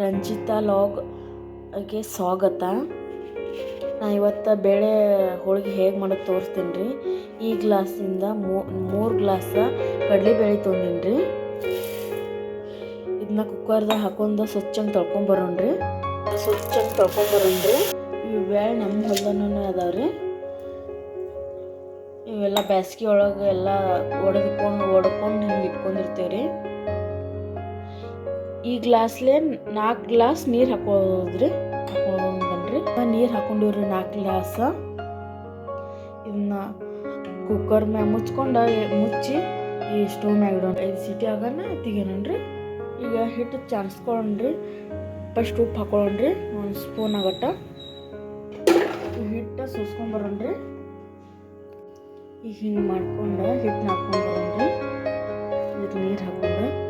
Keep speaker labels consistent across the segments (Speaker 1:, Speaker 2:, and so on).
Speaker 1: ರಂಜಿತಾ ಲಾಗ್ಗೆ ಸ್ವಾಗತ. ನಾ ಇವತ್ತು ಬೇಳೆ ಹೋಳಿಗೆ ಹೇಗೆ ಮಾಡೋದು ತೋರಿಸ್ತೀನಿ ರೀ ಈ ಗ್ಲಾಸಿಂದ ಮೂರು ಗ್ಲಾಸ ಕಡಲೆಬೇಳೆ ತೊಗೊಂಡಿನಿ ರೀ ಇದನ್ನ ಕುಕ್ಕರ್ದಾಗ ಹಾಕೊಂಡು ಸ್ವಚ್ಛಂಗೆ ತೊಳ್ಕೊಂಬರೋಣ್ರಿ ಸ್ವಚ್ಛಂಗೆ ತೊಳ್ಕೊಂಬರೋಣ್ರಿ ಇವು ಬೇಳೆ ನಮ್ಮ ಹೊಲದನೂ ಅದಾವೆ ರೀ ಇವೆಲ್ಲ ಬ್ಯಾಸ್ಗೆ ಒಳಗೆ ಎಲ್ಲ ಒಡೆದ್ಕೊಂಡು, ಒಡ್ಕೊಂಡು ಹಿಂಗೆ ಇಟ್ಕೊಂಡಿರ್ತೀವಿ ರೀ ಈ ಗ್ಲಾಸ್ಲೆ ನಾಲ್ಕು ಗ್ಲಾಸ್ ನೀರು ಹಾಕೋದ್ರಿ? ಹಾಕೊಂಡು ಬನ್ರಿ ನೀರು ಹಾಕೊಂಡಿವ್ರಿ ನಾಲ್ಕು ಗ್ಲಾಸ. ಇದನ್ನ ಕುಕ್ಕರ್ ಮ್ಯಾಗ ಮುಚ್ಕೊಂಡು ಮುಚ್ಚಿ ಈ ಸ್ಟೋವ್ ಮ್ಯಾಗ ಇಡೋಣ. ಐದು ಸೀಟಿ ಆಗೋಣ ತೆಗಿಯೋಣ್ರಿ ಈಗ ಹಿಟ್ಟು ಚಾನ್ಸ್ಕೊಳ್ಳೋಣ್ರಿ ಫಸ್ಟ್ ಉಪ್ಪು ಹಾಕೊಳ್ಳೋಣ್ರಿ ಒಂದು ಸ್ಪೂನ್ ಆಗಟ್ಟ. ಹಿಟ್ಟು ಸುಸ್ಕೊಂಬರೋಣ್ರಿ. ಈಗ ಹಿಂಗೆ ಮಾಡ್ಕೊಂಡು ಹಿಟ್ಟು ಹಾಕ್ಕೊಂಡು ಬರೋಣ್ರಿ ಇದಕ್ಕೆ ನೀರು ಹಾಕೊಂಡು.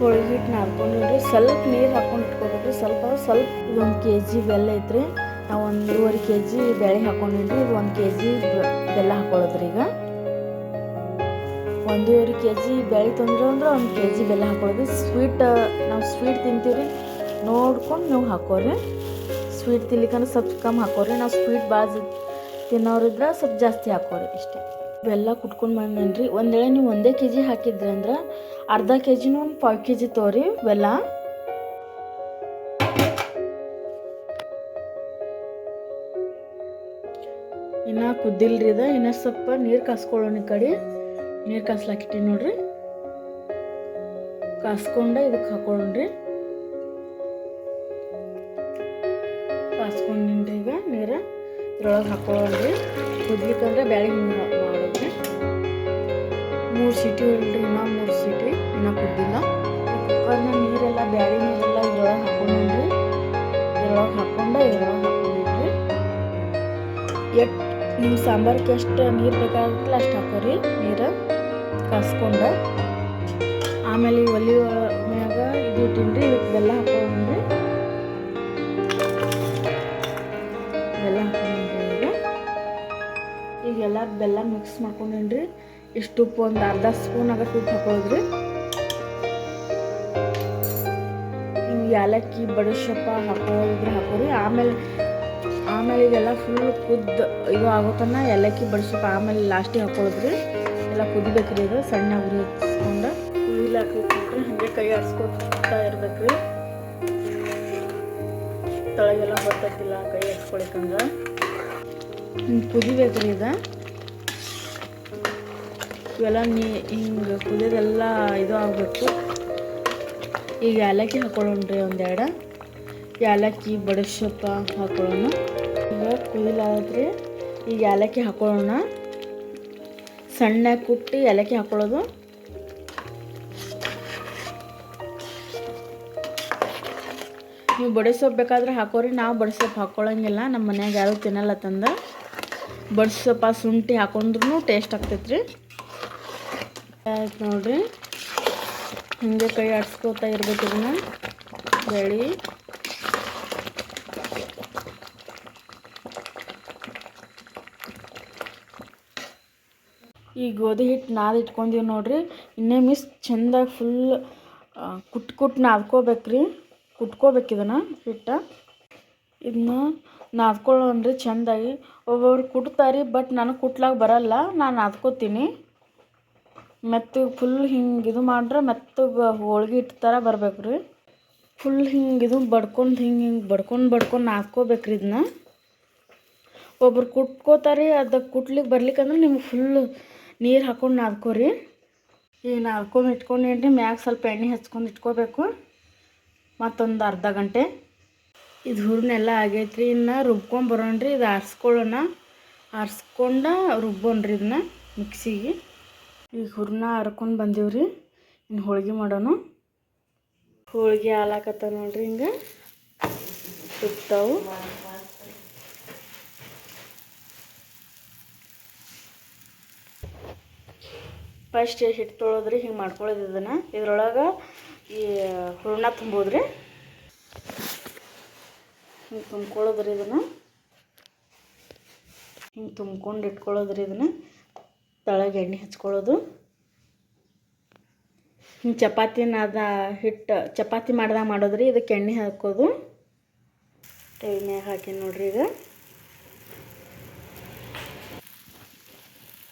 Speaker 1: ಹೋಳಿಗೆ ಹಿಟ್ಟನ್ನ ಹಾಕೊಂಡಿವ್ರಿ ಸ್ವಲ್ಪ ನೀರು ಹಾಕೊಂಡು ಇಟ್ಕೊಬೇಕ್ರಿ. ಸ್ವಲ್ಪ ಸ್ವಲ್ಪ ಒಂದು ಕೆ ಜಿ ಬೆಲ್ಲ ಐತ್ರಿ. ನಾವು ಒಂದೂವರೆ ಕೆ ಜಿ ಬೇಳೆ ಹಾಕೊಂಡಿನ್ರಿ ಇದು ಒಂದು ಕೆ ಜಿ ಬೆಲ್ಲ ಹಾಕೊಳ್ಳೋದ್ರಿ ಈಗ. ಒಂದೂವರೆ ಕೆ ಜಿ ಬೇಳೆ ತಂದ್ರೆ ಅಂದ್ರೆ ಒಂದು ಕೆ ಜಿ ಬೆಲ್ಲ ಹಾಕೊಳ್ಳೋದು. ಸ್ವೀಟ್ ನಾವು ಸ್ವೀಟ್ ತಿಂತೀವ್ರಿ. ನೋಡ್ಕೊಂಡು ನೀವು ಹಾಕೋರಿ. ಸ್ವೀಟ್ ತಿನ್ಲಿಕ್ಕಂದ್ರೆ ಸ್ವಲ್ಪ ಕಮ್ಮಿ ಹಾಕೋರಿ. ನಾವು ಸ್ವೀಟ್ ಭಾಳ ತಿನ್ನೋರಿದ್ರೆ ಸ್ವಲ್ಪ ಜಾಸ್ತಿ ಹಾಕೋರಿ. ಇಷ್ಟೇ. ಬೆಲ್ಲ ಕುಟ್ಕೊಂಡು ಬಂದೇನ್ರಿ ಒಂದು ವೇಳೆ ನೀವು ಒಂದೇ ಕೆ ಜಿ ಹಾಕಿದ್ರಿ ಅಂದ್ರೆ ಅರ್ಧ ಕೆ ಜಿನೂ ಒಂದು ಫೈವ್ ಕೆ ಜಿ ತೋರಿ ಬೆಲ್ಲ ಇನ್ನು ಕುದ್ದಿಲ್ರಿ ಇದು ಇನ್ನು ಸ್ವಲ್ಪ ನೀರು ಕಾಸ್ಕೊಳ್ಳೋಣ ಈ ಕಡೆ. ನೀರು ಕಾಸ್ಲಾಕಿಟ್ಟಿ ನೋಡ್ರಿ. ಕಾಸ್ಕೊಂಡ ಇದಕ್ಕೆ ಹಾಕೊಳ್ಳೋಣ್ರಿ. ಕಾಸ್ಕೊಂಡಿನ್ರಿ ಈಗ ನೀರು. ಇದ್ರೊಳಗೆ ಹಾಕೊಳ್ಳೋಣ್ರಿ ಕುದ್ಲಿಕ್ಕಂದ್ರೆ ಬ್ಯಾಳಿ ಹಿಂಗೆ ಮಾಡೋದ್ರಿ ಮೂರು ಸೀಟಿ ಹೊಲ್ರಿ ಇನ್ನೂ ಮೂರು ಸೀಟಿ. ಇನ್ನೂ ಕುದ್ದಿಲ್ಲ. ಕುಕ್ಕರ್ನ ನೀರೆಲ್ಲ, ಬ್ಯಾಳಿ ನೀರೆಲ್ಲ ಇದ್ರೊಳಗೆ ಹಾಕೊಂಡ್ರಿ ಇದ್ರೊಳಗೆ ಹಾಕೊಂಡು, ಇದ್ರೊಳಗೆ ಹಾಕೊಂಡಿದ್ರಿ ಎಟ್ ನಿಮ್ಮ ಸಾಂಬಾರ್ಗೆ ಎಷ್ಟು ನೀರು ಬೇಕಾಗುತ್ತಲ್ಲ ಅಷ್ಟು ಹಾಕೋರಿ, ನೀರು ಕಾಸ್ಕೊಂಡು ಆಮೇಲೆ ಒಲೆ ಮ್ಯಾಗ ಇದು ಇಟ್ಟಿನ್ರಿ ಇದಕ್ಕೆ ಬೆಲ್ಲ ಹಾಕೊಂಡ್ರಿ ಬೆಲ್ಲ ಎಲ್ಲ ಬೆಲ್ಲ ಮಿಕ್ಸ್ ಮಾಡ್ಕೊಂಡೇನ್ರಿ. ಇಷ್ಟು ಉಪ್ಪು ಒಂದು ಅರ್ಧ ಸ್ಪೂನ್ ಆಗ ಉಪ್ಪು ಹಾಕೋದ್ರಿ. ಹಿಂಗೆ ಏಲಕ್ಕಿ ಬಡಸಪ್ಪ ಹಾಕೋದ್ರೆ ಹಾಕೋರಿ ಆಮೇಲೆ ಆಮೇಲೆ ಇದೆಲ್ಲ ಫುಲ್ ಕುದ್ದು ಇದು ಆಗೋತನ ಏಲಕ್ಕಿ ಆಮೇಲೆ ಲಾಸ್ಟಿಗೆ ಹಾಕೊಳ್ಳೋದ್ರಿ ಎಲ್ಲ ಕುದಿಬೇಕ್ರಿ ಇದು ಸಣ್ಣ ಉರಿ ಹಚ್ಕೊಂಡು. ಹಾಕ್ಬೇಕ್ರಿ ಹಾಗೆ ಕೈ ಆಡ್ಸ್ಕೊತಾ ಇರ್ಬೇಕ್ರಿ. ತಳಗೆಲ್ಲ ಬರ್ತೈತಿಲ್ಲ, ಕೈ ಹಚ್ಕೊಳಿಕಂದ್ರೆ ಹಿಂಗೆ ಕುದಿಬೇಕ್ರಿ ಇದು. ಇವೆಲ್ಲ ನೀ ಹಿಂಗೆ ಕುದಿಯೋದೆಲ್ಲ ಇದು ಆಗಬೇಕು ಈಗ ಏಲಕ್ಕಿ ಹಾಕೊಳ್ಳೋಣ್ರಿ ಒಂದೆರಡು. ಏಲಕ್ಕಿ ಬಡಸಪ್ಪ ಹಾಕೊಳ್ಳೋಣ. ಈಗ ಕುದಿಲಾದ್ರಿ ಈಗ ಏಲಕ್ಕಿ ಹಾಕೊಳ್ಳೋಣ. ಸಣ್ಣ ಕುಟ್ಟಿ ಏಲಕ್ಕಿ ಹಾಕೊಳ್ಳೋದು. ನೀವು ಬಡಿಸೊಪ್ಪು ಬೇಕಾದ್ರೆ ಹಾಕೋರಿ ನಾವು ಬಡಿಸೊಪ್ಪು ಹಾಕ್ಕೊಳಂಗಿಲ್ಲ ನಮ್ಮ ಮನ್ಯಾಗ ಯಾರು ತಿನ್ನಲ್ಲ ತಂದು. ಬಡಿಸೋಪ್ಪ ಶುಂಠಿ ಹಾಕೊಂಡ್ರೂ ಟೇಸ್ಟ್ ಆಗ್ತೈತ್ರಿ. ಆಯ್ತು ನೋಡ್ರಿ. ಹಿಂಗೆ ಕೈ ಆಡ್ಸ್ಕೊತಾ ಇರ್ಬೇಕು ಇದನ್ನ. ಬೆಳಿ. ಈ ಗೋಧಿ ಹಿಟ್ಟು ನಾದ್ ಇಟ್ಕೊಂಡಿವಿ ನೋಡ್ರಿ. ಇನ್ನೇ ಮಿಸ್ ಚೆಂದಾಗಿ ಫುಲ್ ಕುಟ್ ಕುಟ್ ನಾದ್ಕೋಬೇಕ್ರಿ. ಕುಟ್ಕೋಬೇಕು ಇದನ್ನು ಹಿಟ್ಟು. ಇದನ್ನ ನಾದ್ಕೊಳ್ಳೋಣ್ರಿ ಚೆಂದಾಗಿ. ಒಬ್ಬೊಬ್ರು ಕುಟ್ತಾರೆ, ಬಟ್ ನನಗೆ ಕುಟ್ಲಾಕ ಬರಲ್ಲ. ನಾನು ನಾದ್ಕೋತೀನಿ. ಮೆತ್ತಗೆ ಫುಲ್ ಹಿಂಗೆ ಇದು ಮಾಡ್ರೆ ಮೆತ್ತಗೆ ಹೋಳ್ಗೆ ಹಿಟ್ಟು ಥರ ಬರ್ಬೇಕು ರೀ. ಫುಲ್ ಹಿಂಗೆ ಇದು ಬಡ್ಕೊಂಡು ಹಿಂಗೆ ಹಿಂಗೆ ಬಡ್ಕೊಂಡು ಬಡ್ಕೊಂಡು ನಾದ್ಕೋಬೇಕ್ರಿ ಇದನ್ನ ಒಬ್ರು ಕುಟ್ಕೋತಾರೆ ಅದಕ್ಕೆ ಕುಟ್ಲಿಕ್ಕೆ ಬರ್ಲಿಕ್ಕಂದ್ರೆ ನಿಮ್ಗೆ ಫುಲ್ ನೀರು ಹಾಕೊಂಡು ನಾದ್ಕೋರಿ. ಈಗ ನಾದ್ಕೊಂಡು ಇಟ್ಕೊಂಡೇನ್ರಿ ಮ್ಯಾಗ ಸ್ವಲ್ಪ ಎಣ್ಣೆ ಹಚ್ಕೊಂಡು ಇಟ್ಕೋಬೇಕು. ಮತ್ತೊಂದು ಅರ್ಧ ಗಂಟೆ. ಇದು ಹುರ್ನೆಲ್ಲ ಆಗೈತೆ ರೀ ಇನ್ನು ರುಬ್ಕೊಂಬರೋಣ್ರಿ ಇದು ಆರಿಸ್ಕೊಳ್ಳೋಣ. ಆರಿಸ್ಕೊಂಡ ರುಬ್ಬೋಣ್ರಿ ಇದನ್ನ ಮಿಕ್ಸಿಗೆ. ಈಗ ಹುರ್ನ ಹರ್ಕೊಂಡು ಬಂದೀವ್ರಿ. ಇನ್ನು ಹೋಳ್ಗೆ ಮಾಡೋಣ ಹೋಳ್ಗೆ ಹಾಲಾಕತ್ತ ನೋಡ್ರಿ ಹಿಂಗೆ. ತುಪ್ತಾವು ಫಸ್ಟ್ ಹಿಟ್ಟು ತೊಳೋದ್ರಿ, ಹಿಂಗೆ ಮಾಡ್ಕೊಳ್ಳೋದು ಇದನ್ನು. ಇದ್ರೊಳಗೆ ಈ ಹೂರ್ಣ ತುಂಬೋದ್ರಿ. ಹಿಂಗೆ ತುಂಬ್ಕೊಳ್ಳೋದ್ರಿ ಇದನ್ನು. ಹಿಂಗೆ ತುಂಬ್ಕೊಂಡು ಇಟ್ಕೊಳ್ಳೋದ್ರಿ ಇದನ್ನು. ತಳಗೆ ಎಣ್ಣೆ ಹಚ್ಕೊಳ್ಳೋದು. ಚಪಾತಿನ ಅದ ಹಿಟ್ಟು, ಚಪಾತಿ ಮಾಡ್ದಾಗ ಮಾಡೋದ್ರಿ, ಇದಕ್ಕೆ ಎಣ್ಣೆ ಹಾಕೋದು. ಟೈಮ್ಯಾಗ ಹಾಕಿ ನೋಡ್ರಿ ಈಗ.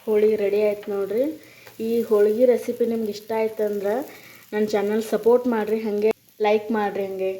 Speaker 1: ಹೋಳಿಗೆ ರೆಡಿ ಆಯ್ತು ನೋಡ್ರಿ. ಈ ಹೋಳಿಗೆ ರೆಸಿಪಿ ನಿಮ್ಗೆ ಇಷ್ಟ ಆಯ್ತು ಅಂದ್ರೆ ನನ್ನ ಚಾನಲ್ ಸಪೋರ್ಟ್ ಮಾಡಿರಿ, ಹಾಗೆ ಲೈಕ್ ಮಾಡಿರಿ ಹಾಗೆ.